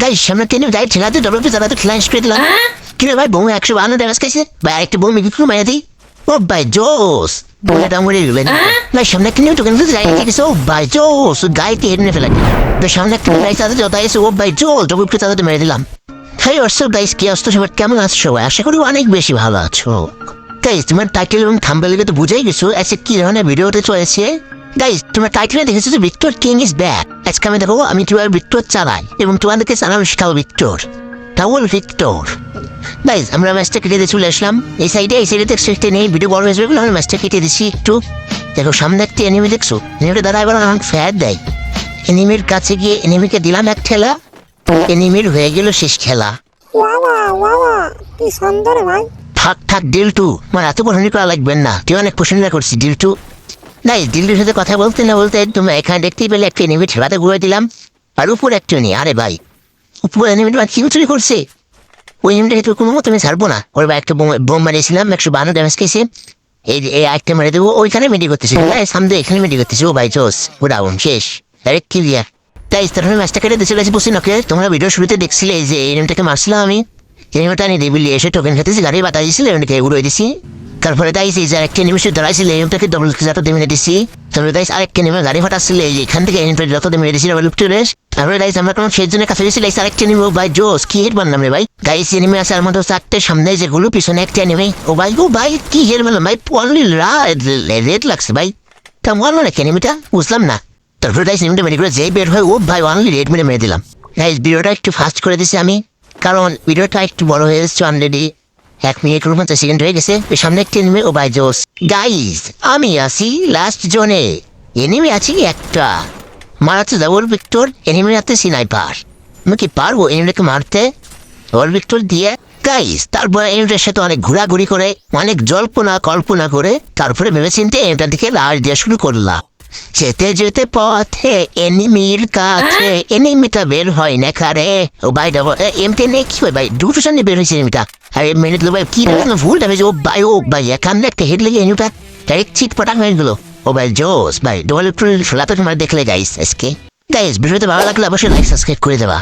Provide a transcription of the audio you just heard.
Guys সামনে টেনে যাই ঠেলাতে ডবল পি চালাতে ফ্ল্যাশ করে দিলাম। কিরে ভাই বউ একশো বান্ন টাকা খাইছে ভাই আরেকটা বউ মিকি করে দিই। ও ভাই জোস। বউটা মরে গেলেন ভাই সামনে একটা নিয়ে টোকেন যাই ঠিক আছে ও ভাই জোস গাইতে হেডনে ফেলা। তো সামনে একটা গাড়ি চালাতে যত এসে ও ভাই জোস ডবল পি চালাতে মেরে দিলাম। হাই অর্সব গাইস কি অস্ত সবার কেমন আছো আশা করি অনেক বেশি ভালো আছো। গাইস তোমার টাইটেল এবং থাম্বেলে তো বুঝাই গেছো আজকে কি ধরনের ভিডিওতে চলেছে? গাইস তোমরা টাইটেলে দেখেছ যে ভিক্টর কিং ইজ ব্যাক আজকে আমি দেখো আমি তোমার ভিক্টর চালাই এবং তোমাদেরকে চালানো শেখাবো ভিক্টর টাউল ভিক্টর গাইস আমরা ম্যাচটা কেটে দিয়ে চলে আসলাম। এই সাইডে এই সাইডে দেখছ একটা নেই ভিডিও বড় হয়েছে আমরা ম্যাচটা কেটে দিচ্ছি একটু। দেখো সামনে একটা এনিমি দেখছ? এনিমিটা দাদা এবার আমাকে ফ্যাট দেয়। এনিমির কাছে গিয়ে এনিমিকে দিলাম এক ঠেলা। এনিমির হয়ে গেল শেষ খেলা। বাবা বাবা কি সুন্দর ভাই। থাক থাক ডিল টু মানে এত পছন্দ করা লাগবেন না। তুই অনেক প্রশ্ন করছি ডিল টু নাই দিল্লির সাথে কথা বলতে না বলতে তুমি এখানে দেখতেই পেলে একটা এনিমি ঠেলাতে ঘুরে দিলাম। আর উপর একটা নেই আরে ভাই। উপর এনিমিটা কি চুরি করছে? ওই এনিমিটাকে তো কোনো মতো আমি ছাড়বো না। ওর বা একটা বোম মারিয়েছিলাম একশো বান্ন ড্যামেজ খেয়েছে এই এই একটা মেরে দেবো ওইখানে মেডি করতেছে। হ্যাঁ। সামনে এখানে মেডি করতেছে। ও ভাই চোস ও ডাউন শেষ। ডাইরেক্ট ক্লিয়ার তাই তখন ম্যাচটা কেটে দিয়েছিল বসি নকে তোমরা ভিডিও শুরুতে দেখছিলে এই যে এই এনিমিটাকে মারছিলাম আমি। এনিমিটা নিয়ে দেবিলি এসে টোকেন খেতেছি গাড়ি বাতা দিয়েছিল এনিমিটাকে উড়ে দিছি। তারপরে তাই সেই যে আরেকটা নিমিষে দাঁড়াইছিল এনিমিটাকে ডবল যত দেমিনে দিছি তারপরে তাই আরেকটা নেমে গাড়ি ফাটাচ্ছিল এই যে এখান থেকে এনিমিটা যত দেমিনে দিছি ডবল রেস তারপরে তাই আমরা কোনো সেই জন্য কাছে গেছি লাইস আরেকটা নেমে ভাই জোস কি হেড বানলাম রে ভাই গাইস এনিমি আছে আর মতো চারটে সামনে যেগুলো পিছনে একটা নেমে ও ভাই ও ভাই কি হেড বানলাম ভাই পনলি রেড লাগছে ভাই তা মরলো না এনিমিটা বুঝলাম না তারপরে তাই সিনেমাটা মেরে করে যেই বের হয় ও ভাই অনলি রেড মেরে মেরে দিলাম গাইস ভিডিওটা একটু ফাস্ট করে দিছি আমি কারণ ভিডিওটা একটু বড় হয়ে এসছে অলরেডি এক মিনিট পঞ্চাশ সেকেন্ড হয়ে গেছে। সামনে একটি এনিমে ও ভাই জোস গাইস আমি আছি লাস্ট জোনে এনিমে আছি একটা। মারাতে যাব ওর ভিক্টর এনিমে আছে সিনাইপার আমি কি পারব এনিমেকে মারতে? ওর ভিক্টর দিয়ে। গাইস তারপর এনিমেটার সাথে অনেক ঘোরাঘুরি করে অনেক জল্পনা কল্পনা করে তারপরে ভেবে চিনতে এনিমেটার দিকে লাশ দেওয়া শুরু করলাম। যেতে যেতে পথে এনিমির কাছে এনিমিটা বের হয় না কারে? ও ভাই এমতে নেই কি? হয় ভাই দুটো সামনে বের হয়েছে এনিমিটা। আর এই মেনে দিল ভাই কি দেখলাম ভুল ড্যামেজ ও ভাই ও ভাই এখান একটা হেড লেগে এনিমিটা ডাইরেক্ট চিট পটাক হয়ে গেলো ও ভাই জোস ভাই ডবল ফেলাতে তোমার দেখলে গাইস আজকে গাইস ভিডিওতে ভালো লাগলে অবশ্যই লাইক সাবস্ক্রাইব করে দেবা